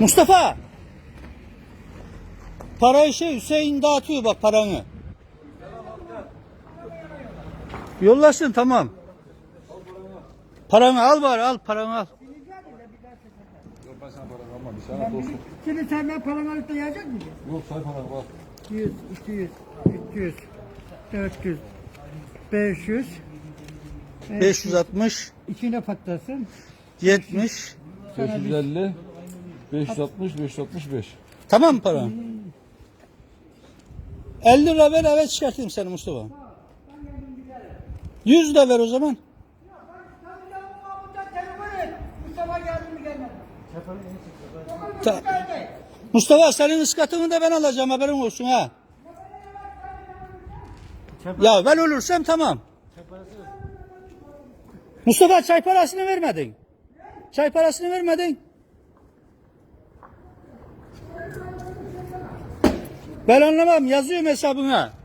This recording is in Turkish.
Mustafa. Parayı şey Hüseyin dağıtıyor bak paranı. Yollasın tamam. Paranı al bari al paranı al. Yok ben sana para vermem. Bir sana olsun. Şimdi senden paranı alıp da yiyecek misin? Yok say paranı bak. 100, 200, 300, 400, 500. 560, İçine patlasın. 70. 550, 560, 565. Tamam mı paran? 50 lira ver eve çıkartayım seni Mustafa. 100 da ver o zaman. Ta- Mustafa senin ıskatını da ben alacağım haberin olsun ha. Ya ben ölürsem tamam. Mustafa çay parasını vermedin. Çay parasını vermedin. Ben anlamam yazıyorum hesabına.